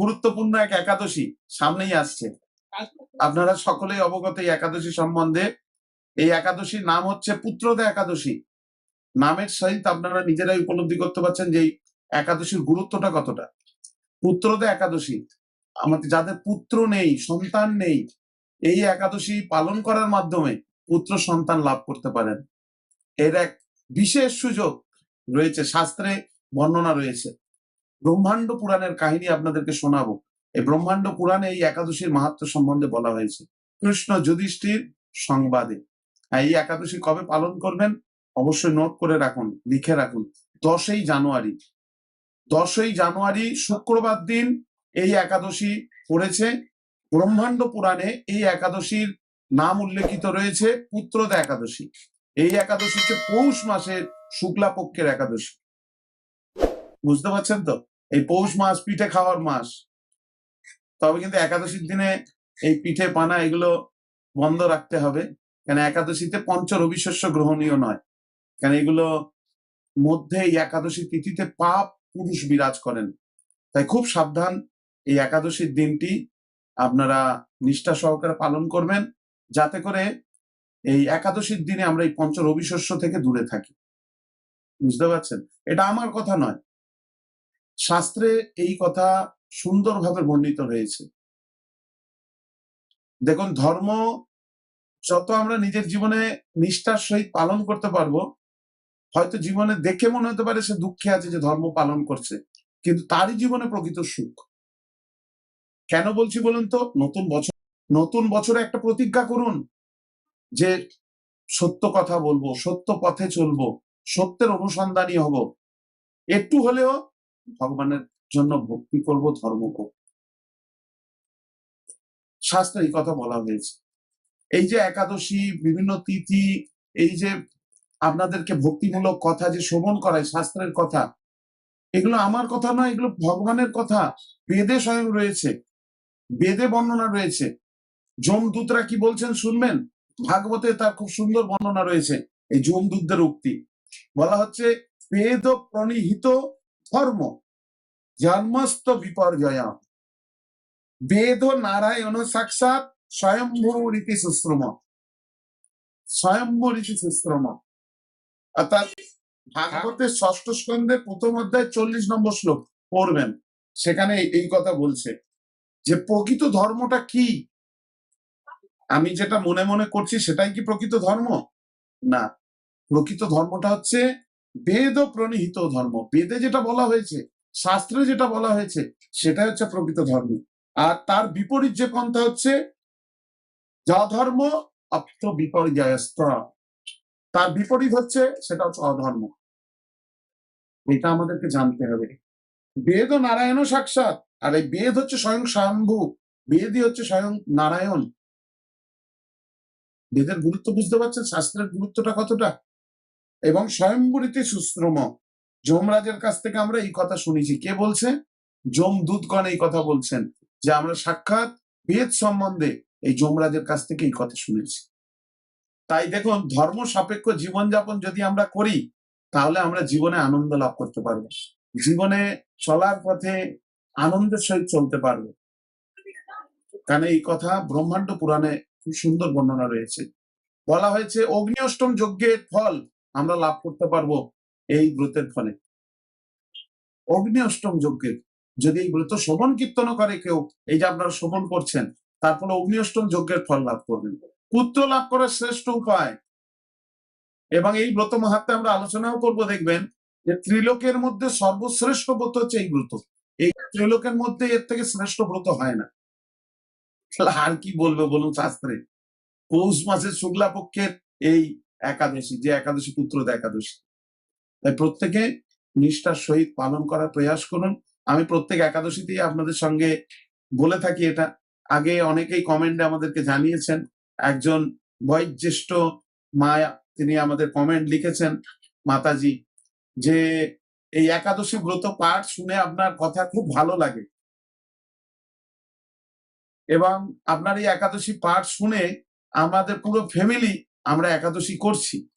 গুরুত্বপূর্ণ এক একাদশী সামনেই আসছে। আপনারা সকলেই অবগত এই একাদশী সম্বন্ধে। এই একাদশীর নাম হচ্ছে পুত্রদা একাদশী। নামের সহিত আপনারা নিজেরাই উপলব্ধি করতে পারছেন যে একাদশীর গুরুত্বটা কতটা। পুত্রদা একাদশী, আমাদের যাদের পুত্র নেই, সন্তান নেই, এই একাদশী পালন করার মাধ্যমে পুত্র সন্তান লাভ করতে পারেন। এর এক বিশেষ সুযোগ রয়েছে, শাস্ত্রে বর্ণনা রয়েছে। ব্রহ্মাণ্ড পুরাণের কাহিনী আপনাদেরকে শোনাবো। এই ব্রহ্মাণ্ড পুরাণে এই একাদশীর মাহাত্ম সম্বন্ধে বলা হয়েছে। কৃষ্ণ যুধিষ্ঠির সংবাদে। এই একাদশী কবে পালন করবেন? অবশ্যই নোট করে রাখুন, লিখে রাখুন। দশই জানুয়ারি। দশই জানুয়ারি, শুক্রবার দিন এই একাদশী পড়েছে। ব্রহ্মাণ্ড পুরাণে এই একাদশীর নাম উল্লেখিত রয়েছে, পুত্রদা একাদশী। এই একাদশী হচ্ছে পৌষ মাসের শুক্লা পক্ষের একাদশী। বুঝতে পারছেন তো? এই পৌষ মাস, পিঠে খাওয়ার মাস। তবে কিন্তু একাদশীর দিনে এই পিঠে, পানা এগুলো বন্ধ রাখতে হবে। কেন একাদশীতে পঞ্চ রবিশস্য গ্রহণীয় নয়। কেন এগুলো মধ্যে এই একাদশী তিথিতে পাপ পুরুষ বিরাজ করেন। তাই খুব সাবধান এই একাদশীর দিনটি আপনারা নিষ্ঠা সহকারে পালন করবেন, যাতে করে এই একাদশীর দিনে আমরা এই পঞ্চ রবিশস্য থেকে দূরে থাকি। বুঝতে পারছেন? এটা আমার কথা নয়। শাস্ত্রে এই কথা সুন্দরভাবে বর্ণিত হয়েছে দেখুন, ধর্ম যত আমরা নিজের জীবনে নিষ্ঠার সহিত পালন করতে পারব, হয়তো জীবনে দেখে মনে হতে পারে সে দুঃখে আছে যে ধর্ম পালন করছে, কিন্তু তারই জীবনে প্রকৃত সুখ। কেন বলছি বলুন তো? নতুন বছর নতুন বছরে একটা প্রতিজ্ঞা করুন যে সত্য কথা বলব, সত্য পথে চলবো, সত্যের অনুসন্ধানী হব। একটু হলেও ভগবানের জন্য ভক্তি করব, ধর্ম করব। শাস্ত্রে এই কথা বলা হয়েছে। এই যে একাদশী, বিভিন্ন তিথি, এই যে আপনাদেরকে ভক্তিমূলক কথা যে শ্রবণ করায় শাস্ত্রের কথা, এগুলো আমার কথা নয়, এগুলো ভগবানের কথা। বেদে স্বয়ং রয়েছে, বেদে বর্ণনা রয়েছে। যমদূতরা কি বলছেন শুনবেন? ভাগবতে তার খুব সুন্দর বর্ণনা রয়েছে, এই যমদূতদের উক্তি। বলা হচ্ছে, বেদ প্রণিহিত ধর্ম, জন্মস্থ বিপর্যয়। বেদ নারায়ণ সাক্ষাৎ স্বয়ম্ভূ রীতি সুশ্রম। স্বয়ম্ভূ রীতি সুশ্রম। অর্থাৎ ভাগবতের ষষ্ঠ স্কন্ধের প্রথম অধ্যায় চল্লিশ নম্বর শ্লোক পড়বেন। সেখানে এই কথা বলছে যে, প্রকৃত ধর্মটা কি? আমি যেটা মনে মনে করছি সেটাই কি প্রকৃত ধর্ম? না। প্রকৃত ধর্মটা হচ্ছে বেদ প্রণিহিত ধর্ম। বেদে যেটা বলা হয়েছে, শাস্ত্রে যেটা বলা হয়েছে, সেটাই হচ্ছে প্রকৃত ধর্ম। আর তার বিপরীত যে পন্থা হচ্ছে, যা ধর্ম বিপর্যয়স্ত। তার বিপরীত হচ্ছে, সেটা হচ্ছে অধর্ম। এটা আমাদেরকে জানতে হবে। বেদ ও নারায়ণ সাক্ষাৎ। আর এই বেদ হচ্ছে স্বয়ং স্বয়ম্ভু বেদই হচ্ছে স্বয়ং নারায়ণ। বেদের গুরুত্ব বুঝতে পারছেন? শাস্ত্রের গুরুত্বটা কতটা? এবং স্বয়ম্বরীতে সুশ্রম। যমরাজের কাছ থেকে আমরা এই কথা শুনেছি। কে বলছে? যমদূতগণ এই কথা বলছেন যে আমরা সাক্ষাৎ বেদ সম্বন্ধে এই যমরাজের কাছ থেকে এই কথা শুনেছি। তাই দেখুন, ধর্ম সাপেক্ষ জীবনযাপন যদি আমরা করি, তাহলে আমরা জীবনে আনন্দ লাভ করতে পারব। জীবনে চলার পথে আনন্দের সহিত চলতে পারব। কারণ এই কথা ব্রহ্মাণ্ড পুরাণে খুব সুন্দর বর্ণনা রয়েছে। বলা হয়েছে, অগ্নি অষ্টম যজ্ঞের ফল আমরা লাভ করতে পারব এই ব্রতের ফলে। অগ্নি অষ্টম যজ্ঞের যদি এই ব্রত শোভন কীর্তন করে কেউ, এই যে আপনারা শোভন করছেন, তার ফলে অগ্নি অষ্টম যজ্ঞের ফল লাভ করবেন। পুত্র লাভ করার শ্রেষ্ঠ উপায়। এবং এই ব্রত মাহাত্মে আমরা আলোচনাও করব, দেখবেন যে ত্রিলোকের মধ্যে সর্বশ্রেষ্ঠ ব্রত হচ্ছে এই ব্রত। এই ত্রিলোকের মধ্যে এর থেকে শ্রেষ্ঠ ব্রত হয় না। আর কি বলবে বলুন শাস্ত্রে? পৌষ মাসের শুক্লা পক্ষের এই একাদশী, যে একাদশী পুত্র একাদশী। তাই প্রত্যেকে নিষ্ঠার সহিত পালন করার প্রয়াস করুন। আমি প্রত্যেক একাদশীতেই আপনাদের সঙ্গে বলে থাকি এটা। আগে অনেকেই কমেন্টে আমাদেরকে জানিয়েছেন। একজন বয়োজ্যেষ্ঠ মায়া তিনি আমাদের কমেন্ট লিখেছেন, মাতাজি, যে এই একাদশী ব্রত পাঠ শুনে আপনার কথা খুব ভালো লাগে। এবং আপনার এই একাদশী পাঠ শুনে আমাদের পুরো ফ্যামিলি আমরা একাদশী করছি।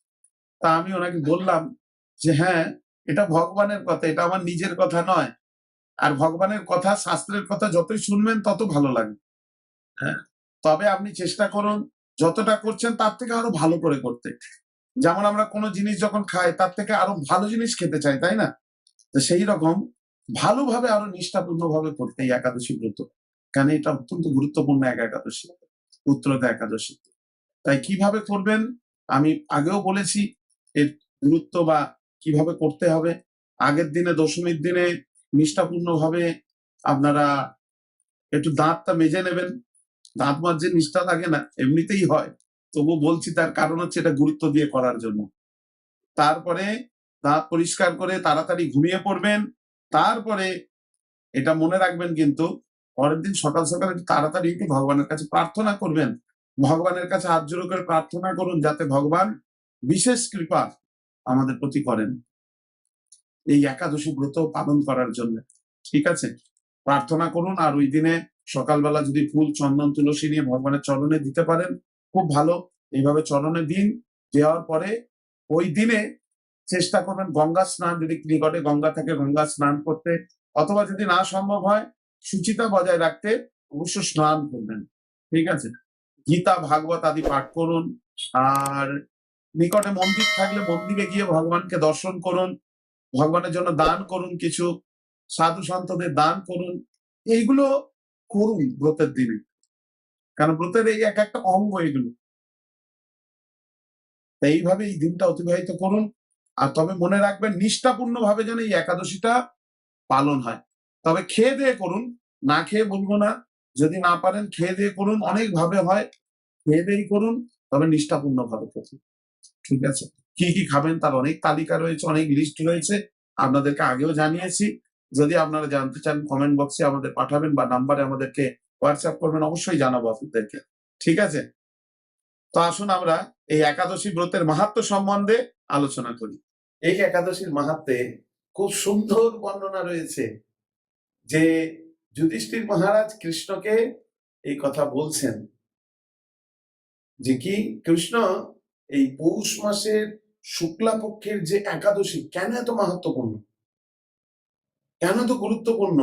তা আমি ওনাকে বললাম যে হ্যাঁ এটা ভগবানের কথা, এটা আমার নিজের কথা নয়। আর ভগবানের কথা, শাস্ত্রের কথা যতই শুনবেন, তত ভালো লাগবে হ্যাঁ? তবে আপনি চেষ্টা করুন, যতটা করছেন, তার থেকে আরও ভালো করে করতে। যেমন আমরা কোনো জিনিস যখন খাই, তার থেকে আরও ভালো জিনিস খেতে চাই, তাই না? তো সেই রকম ভালোভাবে আরও নিষ্ঠাপূর্ণ ভাবে করতে এই একাদশী ব্রত। কেন? এটা অত্যন্ত গুরুত্বপূর্ণ এক একাদশী পুত্রতা একাদশী। তাই কীভাবে করবেন? আমি আগেও বলেছি এর গুরুত্ব বা কীভাবে করতে হবে। আগের দিনে, দশমীর দিনে নিষ্ঠাপূর্ণ ভাবে আপনারা একটু দাঁতটা মেজে নেবেন। দাঁত মাঝে নিষ্ঠা থাকে না, এমনিতেই হয়। তবু বলছি তার কারণ হচ্ছে এটা গুরুত্ব দিয়ে করার জন্য। তারপরে দাঁত পরিষ্কার করে তাড়াতাড়ি ঘুমিয়ে পড়বেন। তারপরে এটা মনে রাখবেন কিন্তু পরের দিন সকাল সকাল একটু তাড়াতাড়ি একটু ভগবানের কাছে প্রার্থনা করবেন। ভগবানের কাছে হাত জোড়ো করে প্রার্থনা করুন যাতে ভগবান বিশেষ কৃপা আমাদের প্রতি করেন। এই একাদশী ব্রত পালন করার জন্য। ঠিক আছে? প্রার্থনা করুন আর ওই দিনে সকালবেলা যদি ফুল, চন্দন, তুলসী নিয়ে ভগবানের চরণে দিতে পারেন, খুব ভালো। এইভাবে চরণে দিন, দেওয়ার পরে ওই দিনে চেষ্টা করবেন গঙ্গা স্নান, যদি নিকটে গঙ্গা থাকে গঙ্গা স্নান করতে। অথবা যদি না সম্ভব হয়, সুচিতা বজায় রাখতে অবশ্য স্নান করবেন। ঠিক আছে? গীতা, ভাগবত আদি পাঠ করুন। আর নিকটে মন্দির থাকলে মন্দিরে গিয়ে ভগবানকে দর্শন করুন। ভগবানের জন্য দান করুন কিছু। সাধু সন্তদের দান করুন। এইগুলো করুন ব্রতের দিনে। কারণ ব্রতের এই এক একটা অঙ্গ এগুলো। এইভাবে এই দিনটা অতিবাহিত করুন। আর তবে মনে রাখবেন নিষ্ঠাপূর্ণ ভাবে যেন এই একাদশীটা পালন হয়। তবে খেয়ে দিয়ে করুন। না খেয়ে বলব না। যদি না পারেন, খেয়ে দিয়ে করুন। অনেক ভাবে হয়, খেয়ে দিয়েই করুন, তবে নিষ্ঠাপূর্ণ ভাবে করুন। ঠিক আছে? কি কি খাবেন তার অনেক তালিকা রয়েছে, অনেক লিস্ট রয়েছে। আপনাদেরকে আগেও জানিয়েছি। যদি আপনারা জানতে চান কমেন্ট বক্সে আমাদের পাঠাবেন বা নাম্বারে আমাদেরকে হোয়াটসঅ্যাপ করবেন, অবশ্যই জানাব আপনাদেরকে। ঠিক আছে? তো আসুন আমরা এই একাদশী ব্রতের মাহাত্ম সম্বন্ধে আলোচনা করি। এই একাদশীর মাহাত্মে খুব সুন্দর বর্ণনা রয়েছে যে যুধিষ্ঠির মহারাজ কৃষ্ণকে এই কথা বলছেন যে কি, কৃষ্ণ, এই পৌষ মাসের শুক্লা পক্ষের যে একাদশী, কেন এত মাহাত্মপূর্ণ কেন এত গুরুত্বপূর্ণ?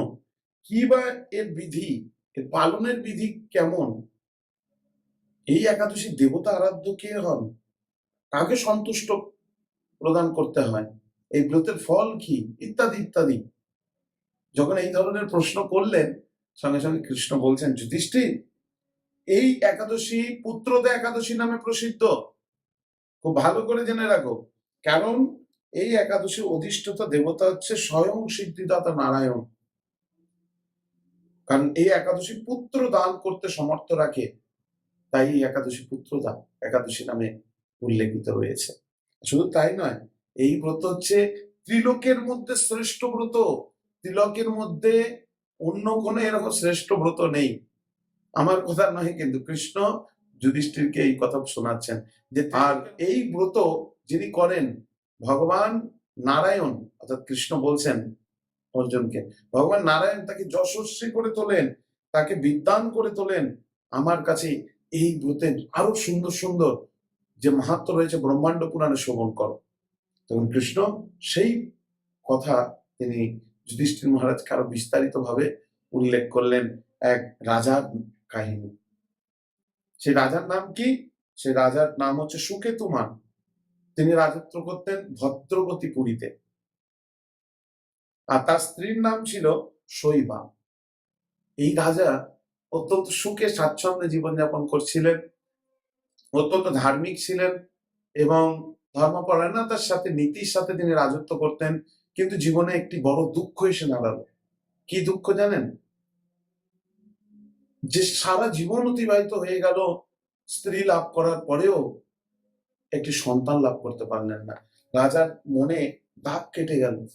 কি বা এর বিধি? এর পালনের বিধি কেমন? এই একাদশী দেবতা আরাধ্য কে হন? কাকে সন্তুষ্ট প্রদান করতে হয়? এই ব্রতের ফল কি? ইত্যাদি ইত্যাদি। যখন এই ধরনের প্রশ্ন করলেন, সঙ্গে সঙ্গে কৃষ্ণ বলছেন, যুধিষ্ঠির, এই একাদশী পুত্রদা একাদশী নামে প্রসিদ্ধ। খুব ভালো করে জেনে রাখো। কারণ এই একাদশীর অধিষ্ঠতা দেবতা হচ্ছে স্বয়ং সিদ্ধিদাতা নারায়ণ। কারণ এই একাদশী পুত্র দান করতে সমর্থ রাখে। তাই এই একাদশী পুত্র দান একাদশী নামে উল্লেখিত রয়েছে। শুধু তাই নয়, এই ব্রত হচ্ছে ত্রিলোকের মধ্যে শ্রেষ্ঠ ব্রত। ত্রিলোকের মধ্যে অন্য কোনো এরকম শ্রেষ্ঠ ব্রত নেই। আমার কথা নয় কিন্তু কৃষ্ণ যুধিষ্ঠিরকে এই কথা শোনাচ্ছেন যে আর এই ব্রত যিনি করেন, ভগবান নারায়ণ, অর্থাৎ কৃষ্ণ বলছেন অর্জুনকে, ভগবান নারায়ণ তাকে যশস্বী করে তোলেন, তাকে বিদ্যান করে তোলেন। আমার কাছে এই ব্রতের আরও সুন্দর সুন্দর যে মাহাত্ম রয়েছে ব্রহ্মাণ্ড পুরাণে শ্রবণ করো। তখন কৃষ্ণ সেই কথা তিনি যুধিষ্ঠির মহারাজকে আরও বিস্তারিত ভাবে উল্লেখ করলেন এক রাজার কাহিনী। সেই রাজার নাম কি? সেই রাজার নাম হচ্ছে সুকেতুমান তিনি রাজত্ব করতেন ভদ্রবতী পুরীতে। আর তার স্ত্রীর নাম ছিল শৈবা। এই রাজা অত্যন্ত সুখে স্বাচ্ছন্দ্যে জীবনযাপন করছিলেন, অত্যন্ত ধার্মিক ছিলেন এবং ধর্মপরায়ণতার সাথে, নীতির সাথে তিনি রাজত্ব করতেন। কিন্তু জীবনে একটি বড় দুঃখ এসে দাঁড়াল। কি দুঃখ জানেন? যে সারা জীবন অতিবাহিত হয়ে গেল, স্ত্রী লাভ করার পরেও একটি সন্তান লাভ করতে পারলেন না। রাজার মনে দাগ কেটে গেল।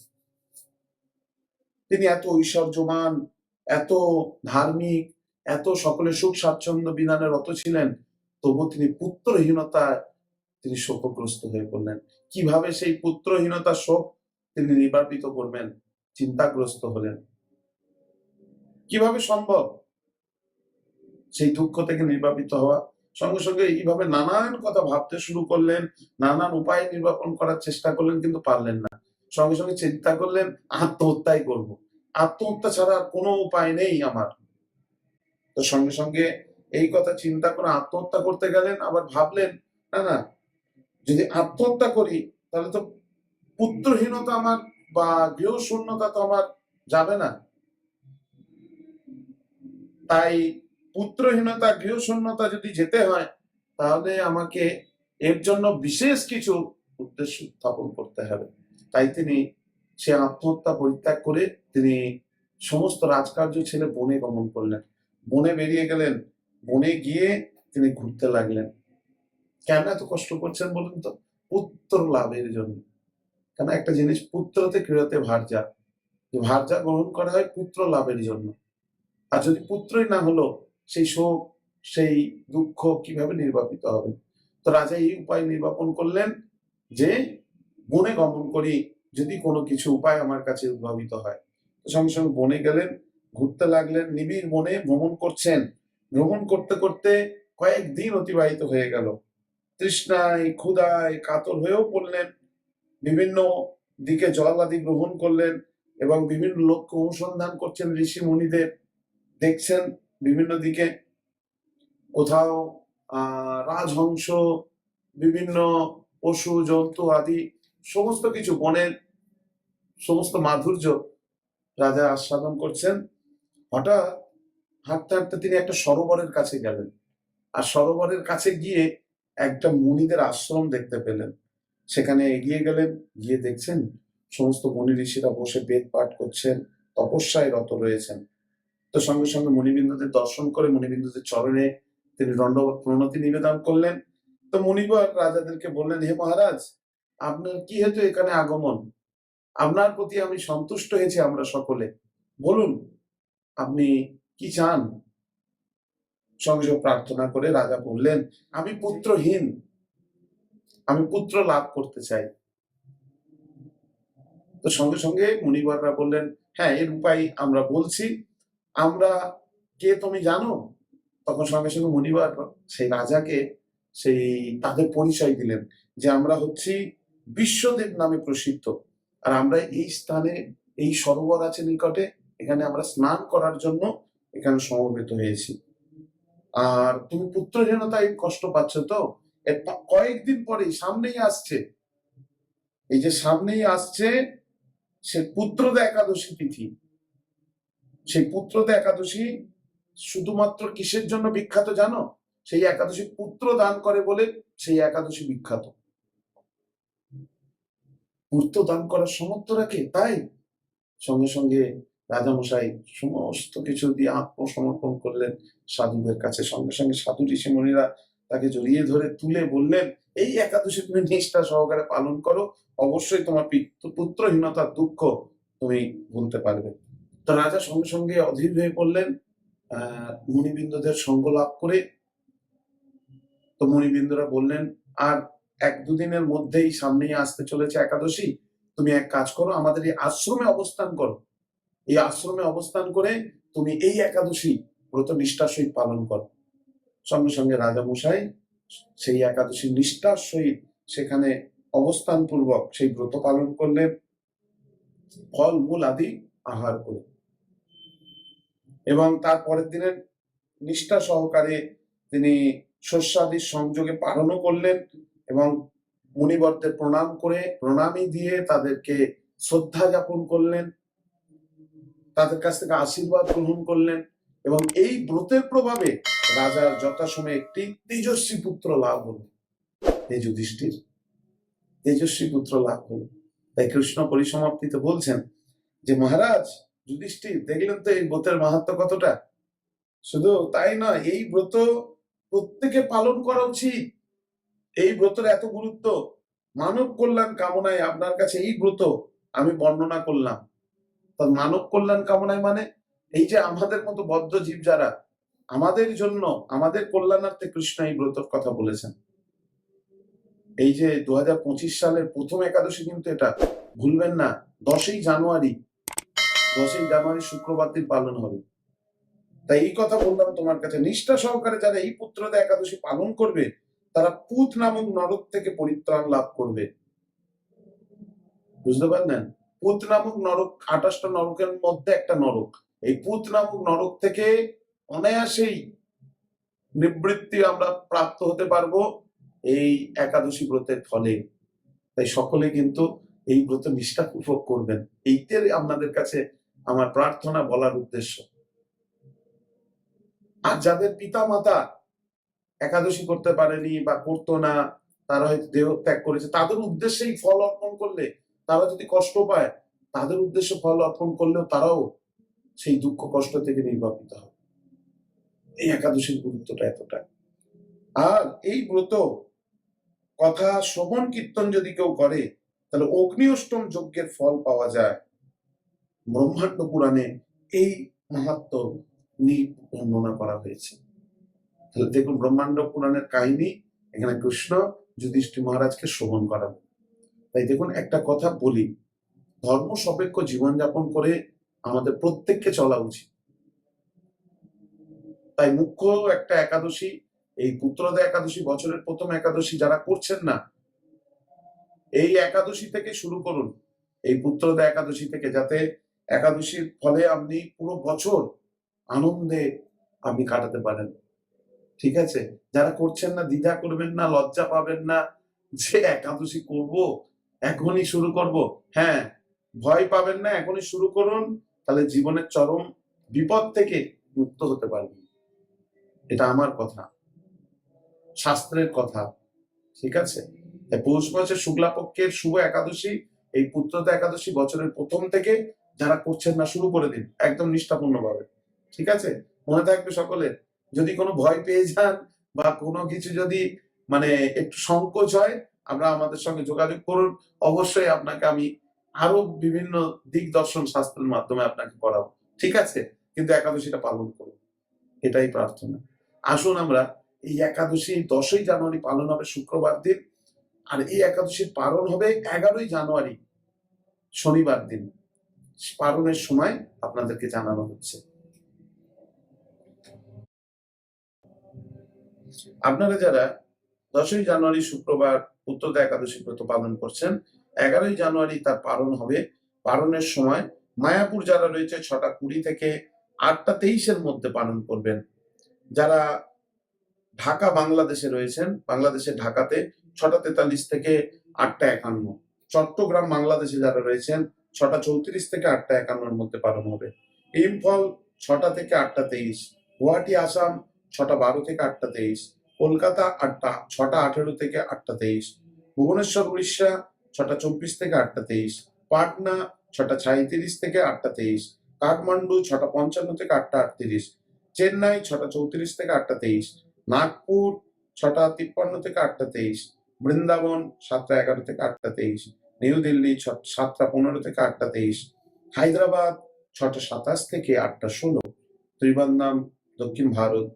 তিনি এত ঐশ্বর্যমান এত ধার্মিক, এত সকলের সুখ, স্বাচ্ছন্দ্য, বিধানে রত ছিলেন তবু তিনি পুত্রহীনতায় তিনি শোকগ্রস্ত হয়ে পড়লেন। কীভাবে সেই পুত্রহীনতা শোক তিনি নিবাপিত করবেন, চিন্তাগ্রস্ত হলেন। কীভাবে সম্ভব? সেই দুঃখ থেকে নির্বাপিত হওয়া। সঙ্গে সঙ্গে এইভাবে নানান কথা ভাবতে শুরু করলেন, নানান উপায় নির্বাপন করার চেষ্টা করলেন, কিন্তু পারলেন না। সঙ্গে সঙ্গে চিন্তা করলেন, আত্মহত্যাই করব। আত্মহত্যা ছাড়া কোনো উপায় নেই আমার। তো সঙ্গে সঙ্গে এই কথা চিন্তা করে আত্মহত্যা করতে গেলেন, আবার ভাবলেন, না না, যদি আত্মহত্যা করি, তাহলে তো পুত্রহীনতা আমার বা গৃহ শূন্যতা তো আমার যাবে না। তাই পুত্রহীনতা গৃহ শূন্যতা যদি যেতে হয়, তাহলে আমাকে এর জন্য বিশেষ কিছু উদ্দেশ্য উত্থাপন করতে হবে। তাই তিনি সে আত্মহত্যা পরিত্যাগ করে তিনি সমস্ত রাজকার্য ছেড়ে বনে গমন করলেন। বনে বেরিয়ে গেলেন। বনে গিয়ে তিনি ঘুরতে লাগলেন। কেন এত কষ্ট করছেন বলুন তো? পুত্র লাভের জন্য। কেন একটা জিনিস পুত্রতে, ক্রীড়াতে ভার্যা যে ভার্যা গ্রহণ করা হয় পুত্র লাভের জন্য। আর যদি পুত্রই না হলো, সেই শোক সেই দুঃখ কীভাবে নির্বাপিত হবে? তো রাজা এই উপায় নির্বাপন করলেন যে, বনে গমন করি, যদি কোনো কিছু উপায় আমার কাছে উদ্ভাবিত হয়। তো সঙ্গে সঙ্গে বনে গেলেন, ঘুরতে লাগলেন, নিবিড় বনে ভ্রমণ করছেন। ভ্রমণ করতে করতে কয়েকদিন অতিবাহিত হয়ে গেল। তৃষ্ণায়, ক্ষুধায়, কাতর হয়েও পড়লেন। বিভিন্ন দিকে জলাদি গ্রহণ করলেন এবং বিভিন্ন লক্ষ্য অনুসন্ধান করছেন, ঋষি মুনিদের দেখছেন বিভিন্ন দিকে। কোথাও রাজহংস, বিভিন্ন পশু, জন্তু আদি, সমস্ত কিছু, বনের সমস্ত মাধুর্য রাজা আস্বাদন করছেন। হঠাৎ হাঁটতে হাঁটতে তিনি একটা সরোবরের কাছে গেলেন। আর সরোবরের কাছে গিয়ে একটা মুনিদের আশ্রম দেখতে পেলেন। সেখানে এগিয়ে গেলেন, গিয়ে দেখছেন সমস্ত মনি ঋষিরা বসে বেদ পাঠ করছেন, তপস্যায় রত রয়েছেন। তো সঙ্গে সঙ্গে মুনিবিন্দুদের দর্শন করে মুনিবিন্দুদের চরণে তিনি দণ্ডবত প্রণতি নিবেদন করলেন। তো মুনিবর রাজাদেরকে বললেন, হে মহারাজ, আপনার কি হেতু এখানে আগমন? আপনার প্রতি আমি সন্তুষ্ট হয়েছি আমরা সকলে। বলুন, আপনি কি চান? সঙ্গে প্রার্থনা করে রাজা বললেন, আমি পুত্রহীন। আমি পুত্র লাভ করতে চাই। তো সঙ্গে সঙ্গে মুনিবররা বললেন হ্যাঁ এর উপায় আমরা বলছি। আমরা কে তুমি জানো? তখন সঙ্গে সঙ্গে মুনিবার সেই রাজাকে সেই তাদের পরিচয় দিলেন যে আমরা হচ্ছি বিশ্বদেব নামে প্রসিদ্ধ। আর আমরা এই স্থানে, এই সরোবর আছে নিকটে এখানে আমরা স্নান করার জন্য এখানে সমবেত হয়েছি। আর তুমি পুত্রহীনতায় কষ্ট পাচ্ছ তো? কয়েকদিন পরেই সামনেই আসছে। এই যে সামনেই আসছে, সে পুত্রদা একাদশী তিথি। সেই পুত্রদা একাদশী শুধুমাত্র কিসের জন্য বিখ্যাত জানো? সেই একাদশী পুত্র দান করে বলে সেই একাদশী বিখ্যাত। পুত্র দান করার সমর্থ রাখে? তাই? সঙ্গে সঙ্গে রাজামশাই সমস্ত কিছু দিয়ে আত্মসমর্পণ করলেন সাধুদের কাছে। সঙ্গে সঙ্গে সাধু ঋষিমণিরা তাকে জড়িয়ে ধরে তুলে বললেন, এই একাদশী তুমি নিষ্ঠা সহকারে পালন করো। অবশ্যই তোমার পিত- পুত্রহীনতার দুঃখ তুমি ভুলতে পারবে। তো রাজা সঙ্গে সঙ্গে অধীর হয়ে পড়লেন আহ, মুনিবৃন্দদের সঙ্গ লাভ করে। তো মুনিবৃন্দরা বললেন, আর এক দুদিনের মধ্যেই সামনেই আসতে চলেছে একাদশী। তুমি এক কাজ করো, আমাদের এই আশ্রমে অবস্থান করো। এই আশ্রমে অবস্থান করে তুমি এই একাদশী ব্রত নিষ্ঠার সহিত পালন করো। সঙ্গে সঙ্গে রাজামশাই সেই একাদশী নিষ্ঠার সহিত সেখানে অবস্থান পূর্বক সেই ব্রত পালন করলেন। ফল, মূল আদি আহার করে। এবং তার পরের দিনের নিষ্ঠা সহকারে তিনি শস্যাদির সংযোগে পালনও করলেন এবং মুনিবরদের প্রণাম করে প্রণামী দিয়ে তাদেরকে শ্রদ্ধা জ্ঞাপন করলেন। তাদের কাছ থেকে আশীর্বাদ গ্রহণ করলেন। এবং এই ব্রতের প্রভাবে রাজার যথাসময়ে একটি তেজস্বী পুত্র লাভ হলো। এই যুধিষ্ঠির তেজস্বী পুত্র লাভ হলো। তাই কৃষ্ণ পরিসমাপ্তিতে বলছেন যে, মহারাজ, যুধিষ্ঠির, দেখলেন তো এই ব্রতের মাহাত্ম কতটা? শুধু তাই নয়, এই ব্রত প্রত্যেকে পালন করা উচিত। এই ব্রতের এত গুরুত্ব। মানব কল্যাণ কামনায় আপনার কাছে এই ব্রত আমি বর্ণনা করলাম। মানব কল্যাণ কামনায় মানে? এই যে আমাদের মতো বদ্ধ জীব যারা, আমাদের জন্য, আমাদের কল্যাণার্থে কৃষ্ণ এই ব্রতর কথা বলেছেন। এই যে দু হাজার পঁচিশ সালের প্রথম একাদশী কিন্তু এটা, ভুলবেন না, দশই জানুয়ারি দশই জানুয়ারি শুক্রবার দিন পালন হবে। তাই এই কথা বললাম তোমার কাছে, নিষ্ঠা সহকারে যারা এই পুত্রদা একাদশী পালন করবে, তারা পুত নামক নরক থেকে পরিত্রাণ লাভ করবে। বুঝতে পারলেন? পুত নামক নরক, আঠাশটা নরকের মধ্যে একটা নরক। এই পুত নামক নরক থেকে অনায়াসেই নিবৃত্তি আমরা প্রাপ্ত হতে পারব এই একাদশী ব্রতের ফলে। তাই সকলে কিন্তু এই ব্রত নিষ্ঠাপূর্বক করবেন। এইটাই আপনাদের কাছে আমার প্রার্থনা বলার উদ্দেশ্য। আর যাদের পিতা মাতা একাদশী করতে পারেনি বা করতো না, তারা হয়তো দেহ ত্যাগ করেছে, তাদের উদ্দেশ্যেই ফল অর্পণ করলে তারা যদি কষ্ট পায়, তাদের উদ্দেশ্যে ফল অর্পণ করলেও তারাও সেই দুঃখ কষ্ট থেকে নির্বাপিত হবে এই একাদশীর গুরুত্বটা এতটা। আর এই ব্রত, কথা, শ্রবণ, কীর্তন যদি কেউ করে, তাহলে অগ্নি অষ্টম যজ্ঞের ফল পাওয়া যায়। ব্রহ্মাণ্ড পুরাণে এই মাহাত্ম নিয়ে বর্ণনা করা হয়েছে। তাহলে দেখুন, ব্রহ্মাণ্ড পুরাণের কাহিনী, এখানে কৃষ্ণ যুধিষ্ঠির মহারাজকে শ্রবণ করাবে তাই দেখুন, একটা কথা বলি। ধর্ম সাপেক্ষ জীবনযাপন করে আমাদের প্রত্যেককে চলা উচিত। তাই মুখ্য একটা একাদশী, এই পুত্রদা একাদশী, বছরের প্রথম একাদশী যারা করছেন না, এই একাদশী থেকে শুরু করুন। এই পুত্রদা একাদশী থেকে যাতে একাদশীর ফলে আপনি পুরো বছর আনন্দে আপনি কাটাতে পারেন। ঠিক আছে? যারা করছেন না, দ্বিধা করবেন না, লজ্জা পাবেন না, যে একাদশী করব, এখনই শুরু করব। হ্যাঁ ভয় পাবেন না, এখনই শুরু করুন। তাহলে জীবনের চরম বিপদ থেকে মুক্ত হতে পারবেন এটা আমার কথা। শাস্ত্রের কথা। ঠিক আছে? পৌষ মাসের শুক্লাপক্ষের শুভ একাদশী, এই পুত্রতা একাদশী বছরের প্রথম থেকে যারা করছেন না, শুরু করে দিন। একদম নিষ্ঠাপূর্ণ ভাবে ঠিক আছে? মনে থাকবে সকলে। যদি কোনো ভয় পেয়ে যান বা কোনো কিছু যদি মানে একটু সংকোচ হয়, আমরা আমাদের সঙ্গে যোগাযোগ করুন। অবশ্যই আপনাকে আমি আরও বিভিন্ন দিক দর্শন শাস্ত্রের মাধ্যমে আপনাকে করাবো ঠিক আছে? কিন্তু একাদশীটা পালন করুন। এটাই প্রার্থনা। আসুন আমরা এই একাদশী দশই জানুয়ারি পালন হবে শুক্রবার দিন। আর এই একাদশীর পালন হবে এগারোই জানুয়ারি, শনিবার দিন। পালনের সময় আপনাদেরকে জানানো হচ্ছে। আপনারা যারা দশই জানুয়ারি, শুক্রবার, উত্তরদা একাদশী ব্রত পালন করছেন এগারোই জানুয়ারি তার পালন হবে। পালনের সময় মায়াপুর যারা রয়েছে, ছটা কুড়ি থেকে আটটা তেইশের মধ্যে পালন করবেন। যারা ঢাকা, বাংলাদেশে রয়েছেন, বাংলাদেশের ঢাকাতে ছটা তেতাল্লিশ থেকে আটটা একান্ন। চট্টগ্রাম, বাংলাদেশে যারা রয়েছেন, ছটা চৌত্রিশ থেকে আটটা একান্নর মধ্যে পালন হবে। ইম্ফল ছটা থেকে আটটা তেইশ। গুয়াহাটি, আসাম, ছটা বারো থেকে আটটা তেইশ। কলকাতা, আটটা, ছটা আঠেরো থেকে আটটা তেইশ। ভুবনেশ্বর, উড়িষ্যা ছটা চব্বিশ থেকে আটটা তেইশ পাটনা ছটা ছাইত্রিশ থেকে আটটা তেইশ কাঠমান্ডু ছটা পঞ্চান্ন থেকে আটটা আটত্রিশ চেন্নাই ছটা চৌত্রিশ থেকে আটটা তেইশ নাগপুর ছটা তিপ্পান্ন থেকে আটটা তেইশ বৃন্দাবন সাতটা এগারো থেকে আটটা তেইশ নিউ দিল্লি সাতটা পনেরো থেকে আটটা তেইশ হায়দ্রাবাদ ছটা সাতাশ থেকে আটটা ষোলো ত্রিবান্দাম দক্ষিণ ভারত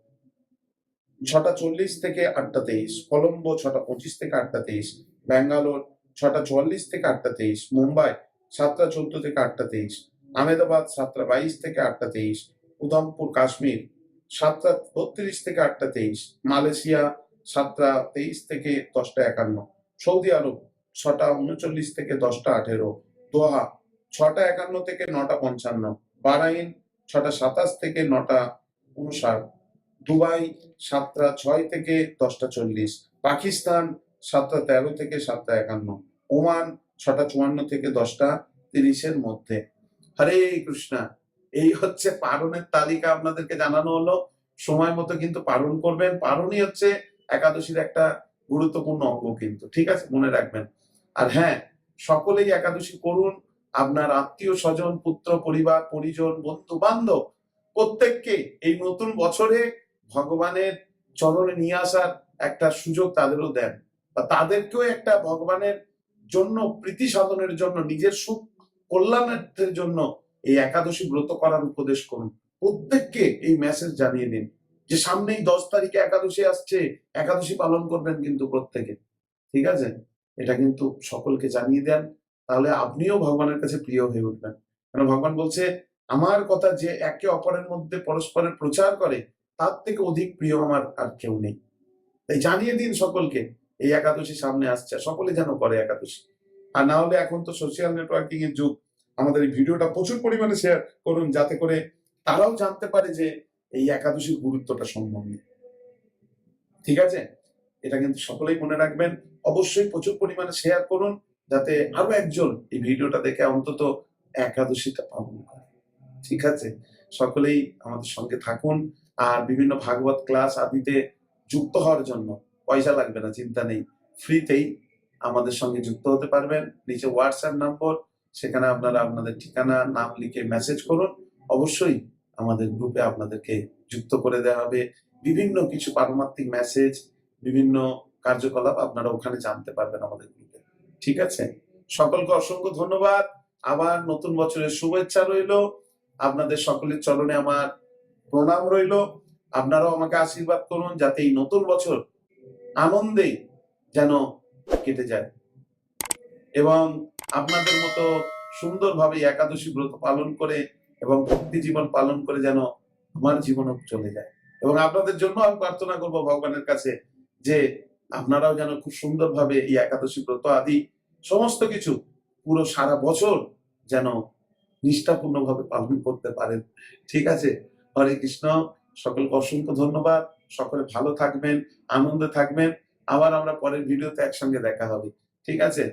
ছটা চল্লিশ থেকে আটটা তেইশ কলম্বো ছটা পঁচিশ থেকে আটটা তেইশ ব্যাঙ্গালোর ছটা চুয়াল্লিশ থেকে আটটা তেইশ, মুম্বাই সাতটা চোদ্দ থেকে আটটা তেইশ, আহমেদাবাদ সাতটা বাইশ থেকে আটটা তেইশ, উধমপুর কাশ্মীর সাতটা বত্রিশ থেকে আটটা তেইশ, মালয়েশিয়া সাতটা তেইশ থেকে দশটা একান্ন, সৌদি আরব ছটা উনচল্লিশ থেকে দশটা আঠেরো, দোহা ছটা একান্ন থেকে নটা পঞ্চান্ন, বারাইন ছটা সাতাশ থেকে নটা উনষাট দুবাই সাতটা ছয় থেকে দশটা চল্লিশ, পাকিস্তান সাতটা তেরো থেকে সাতটা একান্ন। ওমান ছটা চুয়ান্ন থেকে দশটা তিরিশের মধ্যে। হরে কৃষ্ণা। এই হচ্ছে পারণের তালিকা আপনাদেরকে জানানো হলো। সময় মতো কিন্তু পালন করবেন। পালনই হচ্ছে একাদশীর একটা গুরুত্বপূর্ণ অঙ্গ কিন্তু। ঠিক আছে? মনে রাখবেন। আর হ্যাঁ সকলেই একাদশী করুন। আপনার আত্মীয় স্বজন, পুত্র, পরিবার, পরিজন, বন্ধু, বান্ধব, প্রত্যেককে এই নতুন বছরে ভগবানের চরণে নিয়ে আসার একটা সুযোগ তাদেরও দেন। বা তাদেরকেও একটা ভগবানের জন্য, প্রীতি সাধনের জন্য, নিজের সুখ কল্যাণের জন্য এই একাদশী ব্রত করার উপদেশ করুন। প্রত্যেককে এই মেসেজ জানিয়ে দিন যে সামনেই দশ তারিখে একাদশী আসছে, একাদশী পালন করবেন কিন্তু প্রত্যেকে। ঠিক আছে? এটা কিন্তু সকলকে জানিয়ে দেন। তাহলে আপনিও ভগবানের কাছে প্রিয় হয়ে উঠবেন। কেন ভগবান বলছে, আমার কথা যে একে অপরের মধ্যে পরস্পরের প্রচার করে, তার থেকে অধিক প্রিয় আমার আর কেউ নেই। তাই জানিয়ে দিন সকলকে। এই একাদশী সামনে আসছে, সকলে যেন করে একাদশী। আর না হলে এখন তো সোশ্যাল নেটওয়ার্কিং এর যুগ। আমাদের এই ভিডিওটা প্রচুর পরিমাণে শেয়ার করুন, যাতে করে তারাও জানতে পারে যে এই একাদশীর গুরুত্বটা সম্বন্ধে। ঠিক আছে? এটা কিন্তু সকলেই মনে রাখবেন। অবশ্যই প্রচুর পরিমাণে শেয়ার করুন, যাতে আরও একজন এই ভিডিওটা দেখে অন্তত একাদশীটা পালন করে। ঠিক আছে? সকলেই আমাদের সঙ্গে থাকুন। আর বিভিন্ন ভাগবত ক্লাস আদিতে যুক্ত হওয়ার জন্য পয়সা লাগবে না, চিন্তা নেই। ফ্রিতেই আমাদের সঙ্গে যুক্ত হতে পারবেন। নিচে হোয়াটসঅ্যাপ নম্বর সেখানে আপনারা আপনাদের ঠিকানা, নাম লিখে মেসেজ করুন। অবশ্যই আমাদের গ্রুপে আপনাদেরকে যুক্ত করে দেওয়া হবে। বিভিন্ন কিছু পারমাত্মিক মেসেজ বিভিন্ন কার্যকলাপ আপনারা ওখানে জানতে পারবেন আমাদের গ্রুপে ঠিক আছে? সকলকে অসংখ্য ধন্যবাদ। আবার নতুন বছরের শুভেচ্ছা রইল। আপনাদের সকলের চরণে আমার প্রণাম রইল। আপনারাও আমাকে আশীর্বাদ করুন যাতে এই নতুন বছর আনন্দে যেন কেটে যায়। এবং আপনাদের মতো সুন্দরভাবে একাদশী ব্রত পালন করে এবং ভক্তি জীবন পালন করে যেন আমার জীবনও চলে যায়। এবং আপনাদের জন্য আমি প্রার্থনা করব ভগবানের কাছে যে আপনারাও যেন খুব সুন্দরভাবে এই একাদশী ব্রত আদি সমস্ত কিছু পুরো সারা বছর যেন নিষ্ঠাপূর্ণভাবে পালন করতে পারেন। ঠিক আছে? হরে কৃষ্ণ। সকলকে অসংখ্য ধন্যবাদ। সকলে ভালো থাকবেন আনন্দে থাকবেন। আবার আমরা পরের ভিডিওতে একসঙ্গে দেখা হবে। ঠিক আছে?